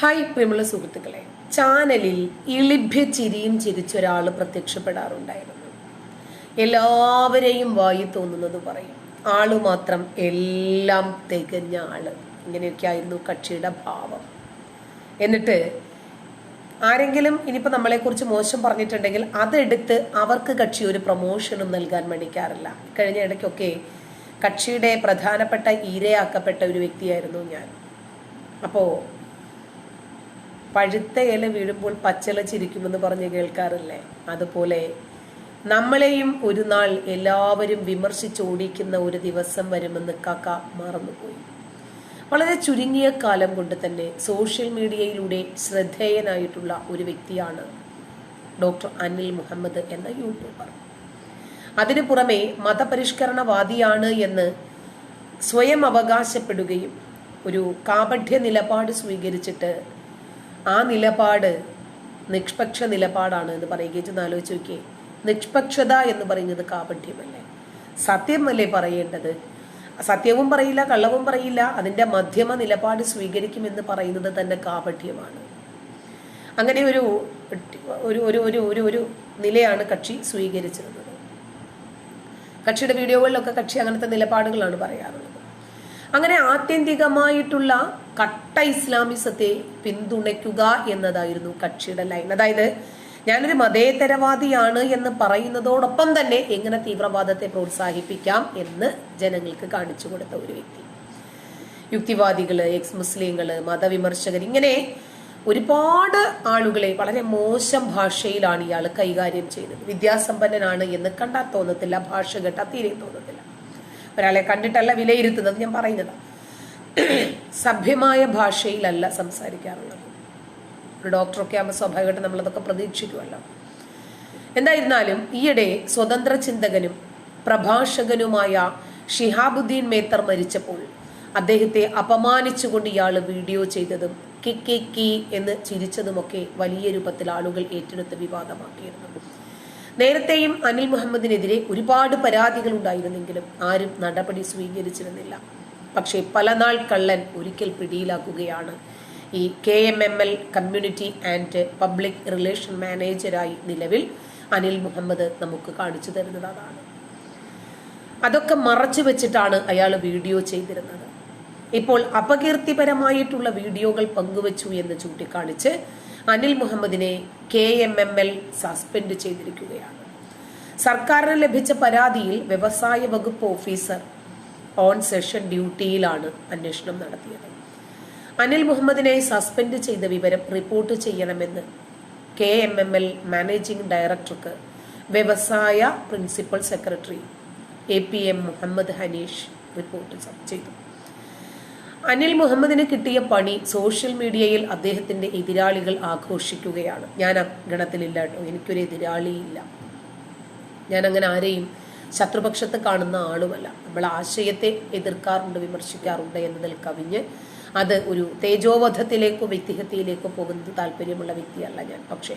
Hi പ്രിയമുള്ള സുഹൃത്തുക്കളെ. ചാനലിൽ ഇളിഭ്യ ചിരിയും ചിരിച്ചൊരാൾ പ്രത്യക്ഷപ്പെടാറുണ്ടായിരുന്നു. എല്ലാവരെയും വായി തോന്നുന്നത് പറയും ആൾ മാത്രം എല്ലാം തികഞ്ഞ ആൾ. ഇങ്ങനെയൊക്കെ ആയിരുന്നു കക്ഷിയുടെ ഭാവം. എന്നിട്ട് ആരെങ്കിലും ഇനിയിപ്പോൾ നമ്മളെക്കുറിച്ച് മോശം പറഞ്ഞിട്ടുണ്ടെങ്കിൽ അതെടുത്ത് അവർക്ക് കക്ഷി ഒരു പ്രൊമോഷനും നൽകാൻ മടിക്കാറില്ല. കഴിഞ്ഞ ഇടയ്ക്കൊക്കെ കക്ഷിയുടെ പ്രധാനപ്പെട്ട ഇരയാക്കപ്പെട്ട ഒരു വ്യക്തിയായിരുന്നു ഞാൻ. അപ്പോൾ പഴുത്ത ഇല വീഴുമ്പോൾ പച്ചില ചിരിക്കുമെന്ന് പറഞ്ഞ് കേൾക്കാറില്ലേ? അതുപോലെ നമ്മളെയും ഒരു നാൾ എല്ലാവരും വിമർശിച്ചോടിക്കുന്ന ഒരു ദിവസം വരുമെന്ന് കാക്ക മറന്നുപോയി. വളരെ ചുരുങ്ങിയ കാലം കൊണ്ട് തന്നെ സോഷ്യൽ മീഡിയയിലൂടെ ശ്രദ്ധേയനായിട്ടുള്ള ഒരു വ്യക്തിയാണ് ഡോക്ടർ അനിൽ മുഹമ്മദ് എന്ന യൂട്യൂബർ. അതിനു പുറമെ മതപരിഷ്കരണവാദിയാണ് എന്ന് സ്വയം അവകാശപ്പെടുകയും ഒരു കാപഠ്യ നിലപാട് സ്വീകരിച്ചിട്ട് ആ നിലപാട് നിഷ്പക്ഷ നിലപാടാണ് എന്ന് പറയുകയും ആലോചിച്ച് നോക്കിയേ. നിഷ്പക്ഷത എന്ന് പറയുന്നത് കാപഠ്യമല്ലേ സത്യമല്ലേ പറയേണ്ടത്? സത്യവും പറയില്ല കള്ളവും പറയില്ല. അതിന്റെ മധ്യമ നിലപാട് സ്വീകരിക്കുമെന്ന് പറയുന്നത് തന്നെ കാപഠ്യമാണ് അങ്ങനെ ഒരു ഒരു ഒരു ഒരു ഒരു ഒരു നിലയാണ് കക്ഷി സ്വീകരിച്ചിരുന്നത്. കക്ഷിയുടെ വീഡിയോകളിലൊക്കെ കക്ഷി അങ്ങനത്തെ നിലപാടുകളാണ് പറയാറുള്ളത്. അങ്ങനെ ആത്യന്തികമായിട്ടുള്ള കട്ട ഇസ്ലാമിസത്തെ പിന്തുണയ്ക്കുക എന്നതായിരുന്നു കക്ഷിയുടെ ലൈൻ. അതായത് ഞാനൊരു മതേതരവാദിയാണ് എന്ന് പറയുന്നതോടൊപ്പം തന്നെ എങ്ങനെ തീവ്രവാദത്തെ പ്രോത്സാഹിപ്പിക്കാം എന്ന് ജനങ്ങൾക്ക് കാണിച്ചു കൊടുത്ത ഒരു വ്യക്തി. യുക്തിവാദികൾ എക്സ് മുസ്ലിങ്ങൾ മതവിമർശകർ ഇങ്ങനെ ഒരുപാട് ആളുകളെ വളരെ മോശം ഭാഷയിലാണ് ഇയാൾ കൈകാര്യം ചെയ്തത് വിദ്യാസമ്പന്നനാണ് എന്ന് കണ്ടാൽ തോന്നത്തില്ല ഭാഷ കേട്ടാൽ തീരെ തോന്നത്തില്ല. ഒരാളെ കണ്ടിട്ടല്ല വിലയിരുത്തുന്നത് ഞാൻ പറയുന്നത്. സഭ്യമായ ഭാഷയിലല്ല സംസാരിക്കാറുള്ളത്. ഒരു ഡോക്ടറൊക്കെ ആകുമ്പോൾ സ്വാഭാവികമായിട്ട് നമ്മളതൊക്കെ പ്രതീക്ഷിക്കുമല്ലോ. എന്തായിരുന്നാലും ഈയിടെ സ്വതന്ത്ര ചിന്തകനും പ്രഭാഷകനുമായ ഷിഹാബുദ്ദീൻ മേത്തർ മരിച്ചപ്പോൾ അദ്ദേഹത്തെ അപമാനിച്ചുകൊണ്ട് ഇയാൾ വീഡിയോ ചെയ്തതും കി കി കി എന്ന് ചിരിച്ചതുമൊക്കെ വലിയ രൂപത്തിൽ ആളുകൾ ഏറ്റെടുത്ത് വിവാദമാക്കിയിരുന്നു. നേരത്തെയും അനിൽ മുഹമ്മദിനെതിരെ ഒരുപാട് പരാതികൾ ഉണ്ടായിരുന്നെങ്കിലും ആരും നടപടി സ്വീകരിച്ചിരുന്നില്ല. പക്ഷേ പല നാൾ കള്ളൻ ഒരിക്കൽ പിടിയിലാക്കുകയാണ്. ഈ K M M L community and public relation മാനേജരായി നിലവിൽ അനിൽ മുഹമ്മദ് നമുക്ക് കാണിച്ചു തരുന്നത് അതാണ്. അതൊക്കെ മറച്ചു വെച്ചിട്ടാണ് അയാൾ വീഡിയോ ചെയ്തിരുന്നത്. ഇപ്പോൾ അപകീർത്തിപരമായിട്ടുള്ള വീഡിയോകൾ പങ്കുവച്ചു എന്ന് ചൂണ്ടിക്കാണിച്ച് അനിൽ മുഹമ്മദിനെ K M M L suspend ചെയ്തിരിക്കുകയാണ്. സർക്കാരിന് ലഭിച്ച പരാതിയിൽ വ്യവസായ വകുപ്പ് ഓഫീസർ ഓൺ സെഷൻ ഡ്യൂട്ടിയിലാണ് അന്വേഷണം നടത്തിയത്. അനിൽ മുഹമ്മദിനെ സസ്പെൻഡ് ചെയ്ത വിവരം റിപ്പോർട്ട് ചെയ്യണമെന്ന് K M M L managing ഡയറക്ടർക്ക് വ്യവസായ principal secretary A P M Muhammad Hanish report ചെയ്തു. അനിൽ മുഹമ്മദിന് കിട്ടിയ പണി സോഷ്യൽ മീഡിയയിൽ അദ്ദേഹത്തിന്റെ എതിരാളികൾ ആഘോഷിക്കുകയാണ്. ഞാൻ ഗണത്തിലില്ല കേട്ടോ. എനിക്കൊരു എതിരാളിയില്ല. ഞാൻ അങ്ങനെ ആരെയും ശത്രുപക്ഷത്ത് കാണുന്ന ആളുമല്ല. നമ്മൾ ആശയത്തെ എതിർക്കാറുണ്ട് വിമർശിക്കാറുണ്ട് എന്നതിൽ കവിഞ്ഞ് അത് ഒരു തേജോവധത്തിലേക്കോ വ്യക്തിഹത്യയിലേക്കോ പോകുന്നത് താല്പര്യമുള്ള വ്യക്തിയല്ല ഞാൻ. പക്ഷേ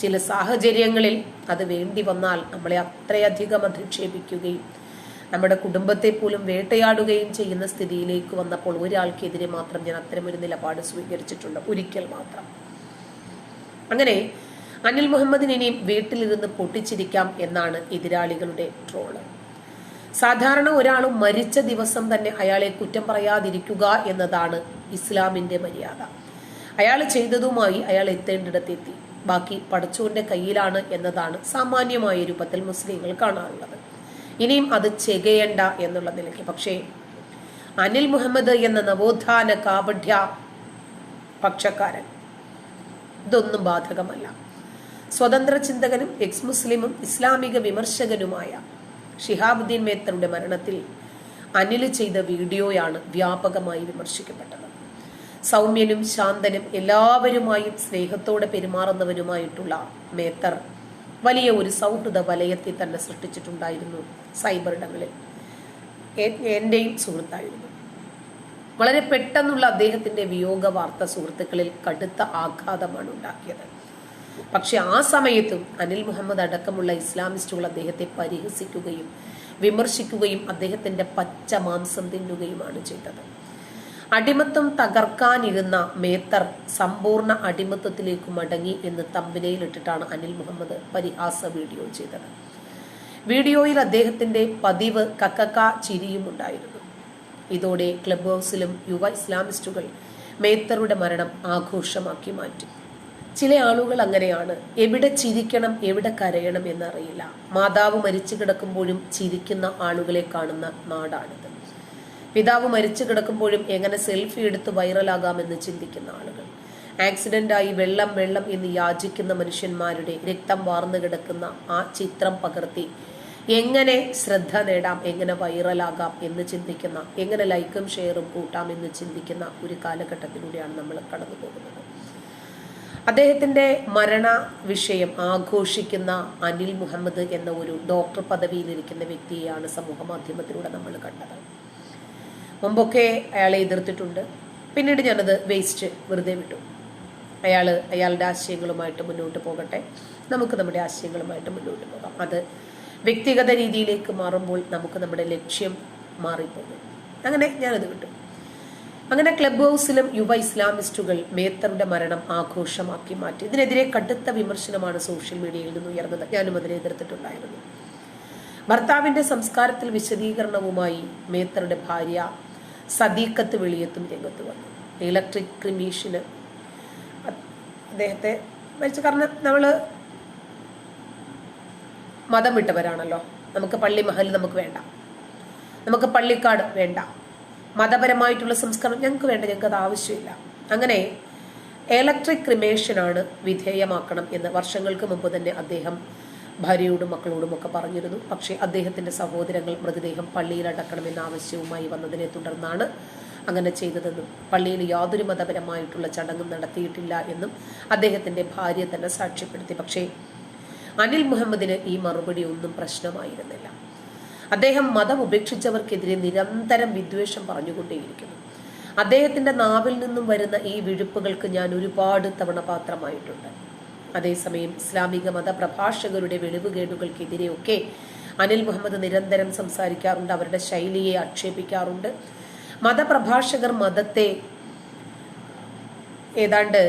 ചില സാഹചര്യങ്ങളിൽ അത് വേണ്ടി വന്നാൽ നമ്മളെ അത്രയധികം അധിക്ഷേപിക്കുകയും നമ്മുടെ കുടുംബത്തെ പോലും വേട്ടയാടുകയും ചെയ്യുന്ന സ്ഥിതിയിലേക്ക് വന്നപ്പോൾ ഒരാൾക്കെതിരെ മാത്രം ഞാൻ അത്തരമൊരു നിലപാട് സ്വീകരിച്ചിട്ടുണ്ട്. ഒരിക്കൽ മാത്രം. അങ്ങനെ അനിൽ മുഹമ്മദിന് ഇനിയും വീട്ടിലിരുന്ന് പൊട്ടിച്ചിരിക്കാം എന്നാണ് എതിരാളികളുടെ ട്രോൾ. സാധാരണ ഒരാൾ മരിച്ച ദിവസം തന്നെ അയാളെ കുറ്റം പറയാതിരിക്കുക എന്നതാണ് ഇസ്ലാമിന്റെ മര്യാദ. അയാൾ ചെയ്തതുമായി അയാൾ എത്തേണ്ടിടത്തെത്തി. ബാക്കി പടച്ചോന്റെ കയ്യിലാണ് എന്നതാണ് സാമാന്യമായ രൂപത്തിൽ മുസ്ലിങ്ങൾ കാണാറുള്ളത്. ഇനിയും അത് ചെയ്യേണ്ട എന്നുള്ള നിലയ്ക്ക്. പക്ഷേ അനിൽ മുഹമ്മദ് എന്ന നവോത്ഥാന കാപഠ്യ പക്ഷക്കാരൻ ഇതൊന്നും ബാധകമല്ല. സ്വതന്ത്ര ചിന്തകനും എക്സ് മുസ്ലിമും ഇസ്ലാമിക വിമർശകനുമായ ഷിഹാബുദ്ദീൻ മേത്തറുടെ മരണത്തിൽ അനിൽ ചെയ്ത വീഡിയോയാണ് വ്യാപകമായി വിമർശിക്കപ്പെട്ടത്. സൗമ്യനും ശാന്തനും എല്ലാവരുമായും സ്നേഹത്തോടെ പെരുമാറുന്നവരുമായിട്ടുള്ള മേത്തർ വലിയ ഒരു സൗഹൃദ വലയത്തെ തന്നെ സൃഷ്ടിച്ചിട്ടുണ്ടായിരുന്നു സൈബർ ഇടങ്ങളിൽ. എന്റെയും സുഹൃത്തായിരുന്നു. വളരെ പെട്ടെന്നുള്ള അദ്ദേഹത്തിന്റെ വിയോഗ വാർത്ത സുഹൃത്തുക്കളിൽ കടുത്ത ആഘാതമാണ് ഉണ്ടാക്കിയത്. പക്ഷെ ആ സമയത്തും അനിൽ മുഹമ്മദ് അടക്കമുള്ള ഇസ്ലാമിസ്റ്റുകൾ അദ്ദേഹത്തെ പരിഹസിക്കുകയും വിമർശിക്കുകയും അദ്ദേഹത്തിന്റെ പച്ച മാംസം തിന്നുകയുമാണ് ചെയ്തത്. അടിമത്തം തകർക്കാനിരുന്ന മേത്തർ സമ്പൂർണ അടിമത്തത്തിലേക്ക് മടങ്ങി എന്ന് തമ്പിനയിലിട്ടിട്ടാണ് അനിൽ മുഹമ്മദ് പരിഹാസ വീഡിയോ ചെയ്തത്. വീഡിയോയിൽ അദ്ദേഹത്തിന്റെ പതിവ് കക്കക്ക ചിരിയും ഉണ്ടായിരുന്നു. ഇതോടെ ക്ലബ് ഹൗസിലും യുവ ഇസ്ലാമിസ്റ്റുകൾ മേത്തറുടെ മരണം ആഘോഷമാക്കി മാറ്റി. ചില ആളുകൾ അങ്ങനെയാണ്. എവിടെ ചിരിക്കണം എവിടെ കരയണം എന്നറിയില്ല. മാതാവ് മരിച്ചു കിടക്കുമ്പോഴും ചിരിക്കുന്ന ആളുകളെ കാണുന്ന നാടാണിത്. പിതാവ് മരിച്ചു കിടക്കുമ്പോഴും എങ്ങനെ സെൽഫി എടുത്ത് വൈറലാകാമെന്ന് ചിന്തിക്കുന്ന ആളുകൾ. ആക്സിഡന്റായി വെള്ളം വെള്ളം എന്ന് യാചിക്കുന്ന മനുഷ്യന്മാരുടെ രക്തം വാർന്നു കിടക്കുന്ന ആ ചിത്രം പകർത്തി എങ്ങനെ ശ്രദ്ധ നേടാം എങ്ങനെ വൈറലാകാം എന്ന് ചിന്തിക്കുന്ന എങ്ങനെ ലൈക്കും ഷെയറും കൂട്ടാം എന്ന് ചിന്തിക്കുന്ന ഒരു കാലഘട്ടത്തിലൂടെയാണ് നമ്മൾ കടന്നു പോകുന്നത്. അദ്ദേഹത്തിന്റെ മരണ വിഷയം ആഘോഷിക്കുന്ന അനിൽ മുഹമ്മദ് എന്ന ഒരു ഡോക്ടർ പദവിയിലിരിക്കുന്ന വ്യക്തിയെയാണ് സമൂഹ മാധ്യമത്തിലൂടെ നമ്മൾ കണ്ടത്. മുമ്പൊക്കെ അയാളെ എതിർത്തിട്ടുണ്ട്. പിന്നീട് ഞാനത് വേസ്റ്റ് വെറുതെ വിട്ടു. അയാൾ അയാളുടെ ആശയങ്ങളുമായിട്ട് മുന്നോട്ട് പോകട്ടെ. നമുക്ക് നമ്മുടെ ആശയങ്ങളുമായിട്ട് മുന്നോട്ട് പോകാം. അത് വ്യക്തിഗത രീതിയിലേക്ക് മാറുമ്പോൾ നമുക്ക് നമ്മുടെ ലക്ഷ്യം മാറിപ്പോകും. അങ്ങനെ ഞാനത് വിട്ടു. അങ്ങനെ ക്ലബ് ഹൗസിലും യുവ ഇസ്ലാമിസ്റ്റുകൾ മേത്തറുടെ മരണം ആഘോഷമാക്കി മാറ്റി. ഇതിനെതിരെ കടുത്ത വിമർശനമാണ് സോഷ്യൽ മീഡിയയിൽ നിന്ന് ഉയർന്നത്. ഞാനും അതിനെ എതിർത്തിട്ടുണ്ടായിരുന്നു. ഭർത്താവിന്റെ സംസ്കാരത്തിൽ വിശദീകരണവുമായി മേത്തറുടെ ഭാര്യ സദീഖത്ത് വെളിയത്തും രംഗത്ത് വന്നു. ഇലക്ട്രിക് ക്രിമീഷന് അദ്ദേഹത്തെ മരിച്ച കാരണം നമ്മൾ മതം വിട്ടവരാണല്ലോ. നമുക്ക് പള്ളി മഹൽ നമുക്ക് വേണ്ട. നമുക്ക് പള്ളിക്കാട് വേണ്ട. മതപരമായിട്ടുള്ള സംസ്കാരം ഞങ്ങൾക്ക് വേണ്ട ഞങ്ങൾക്ക് അത് ആവശ്യമില്ല. അങ്ങനെ ഇലക്ട്രിക് ക്രിമേഷനാണ് വിധേയമാക്കണം എന്ന് വർഷങ്ങൾക്ക് മുമ്പ് തന്നെ അദ്ദേഹം ഭാര്യയോടും മക്കളോടും ഒക്കെ പറഞ്ഞിരുന്നു. പക്ഷേ അദ്ദേഹത്തിന്റെ സഹോദരങ്ങൾ മൃതദേഹം പള്ളിയിൽ അടക്കണമെന്ന ആവശ്യവുമായി വന്നതിനെ തുടർന്നാണ് അങ്ങനെ ചെയ്തതെന്നും പള്ളിയിൽ യാതൊരു മതപരമായിട്ടുള്ള ചടങ്ങും നടത്തിയിട്ടില്ല എന്നും അദ്ദേഹത്തിന്റെ ഭാര്യ തന്നെ സാക്ഷ്യപ്പെടുത്തി. പക്ഷേ അനിൽ മുഹമ്മദിന് ഈ മറുപടി ഒന്നും പ്രശ്നമായിരുന്നില്ല. അദ്ദേഹം മതം ഉപേക്ഷിച്ചവർക്കെതിരെ നിരന്തരം വിദ്വേഷം പറഞ്ഞുകൊണ്ടേയിരിക്കുന്നു. അദ്ദേഹത്തിന്റെ നാവിൽ നിന്നും വരുന്ന ഈ വിഴുപ്പുകൾക്ക് ഞാൻ ഒരുപാട് തവണ പാത്രമായിട്ടുണ്ട്. അതേസമയം ഇസ്ലാമിക മതപ്രഭാഷകരുടെ വെളിവുകേടുകൾക്കെതിരെയൊക്കെ അനിൽ മുഹമ്മദ് നിരന്തരം സംസാരിക്കാറുണ്ട് അവരുടെ ശൈലിയെ ആക്ഷേപിക്കാറുണ്ട്. മതപ്രഭാഷകർ മതത്തെ ഏതാണ്ട്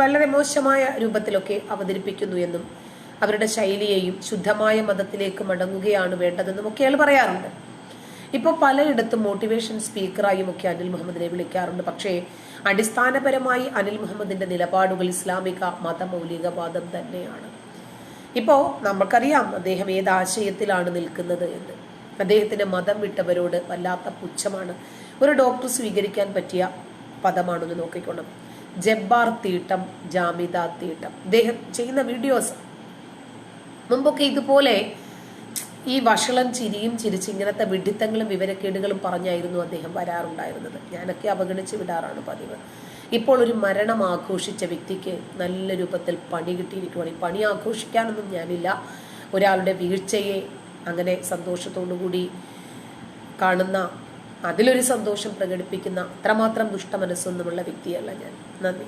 വളരെ മോശമായ രൂപത്തിലൊക്കെ അവതരിപ്പിക്കുന്നു എന്നും അവരുടെ ശൈലിയെയും ശുദ്ധമായ മതത്തിലേക്ക് മടങ്ങുകയാണ് വേണ്ടതെന്നും ഒക്കെ അയാൾ പറയാറുണ്ട്. ഇപ്പോൾ പലയിടത്തും മോട്ടിവേഷൻ സ്പീക്കറായും ഒക്കെ അനിൽ മുഹമ്മദിനെ വിളിക്കാറുണ്ട്. പക്ഷേ അടിസ്ഥാനപരമായി അനിൽ മുഹമ്മദിന്റെ നിലപാടുകൾ ഇസ്ലാമിക മതമൗലികവാദം തന്നെയാണ്. ഇപ്പോ നമുക്കറിയാം അദ്ദേഹം ഏത് ആശയത്തിലാണ് നിൽക്കുന്നത് എന്ന്. അദ്ദേഹത്തിന്റെ മതം വിട്ടവരോട് വല്ലാത്ത പുച്ഛമാണ്. ഒരു ഡോക്ടർ സ്വീകരിക്കാൻ പറ്റിയ പദമാണെന്ന് നോക്കിക്കോണം. ജബ്ബാർ തീട്ടം ജാമിദ തീട്ടം. അദ്ദേഹം ചെയ്യുന്ന വീഡിയോസ്. മുമ്പൊക്കെ ഇതുപോലെ ഈ വഷളം ചിരിയും ചിരിച്ച് ഇങ്ങനത്തെ വിഡിത്തങ്ങളും വിവരക്കേടുകളും പറഞ്ഞായിരുന്നു അദ്ദേഹം വരാറുണ്ടായിരുന്നത്. ഞാനൊക്കെ അവഗണിച്ച് വിടാറാണ് പതിവ്. ഇപ്പോൾ ഒരു മരണം ആഘോഷിച്ച വ്യക്തിക്ക് നല്ല രൂപത്തിൽ പണി കിട്ടിയിരിക്കുവാണ്. ഈ പണി ആഘോഷിക്കാനൊന്നും ഞാനില്ല. ഒരാളുടെ വീഴ്ചയെ അങ്ങനെ സന്തോഷത്തോടുകൂടി കാണുന്ന അതിലൊരു സന്തോഷം പ്രകടിപ്പിക്കുന്ന അത്രമാത്രം ദുഷ്ടമനസ്സൊന്നുമുള്ള വ്യക്തിയല്ല ഞാൻ. നന്ദി.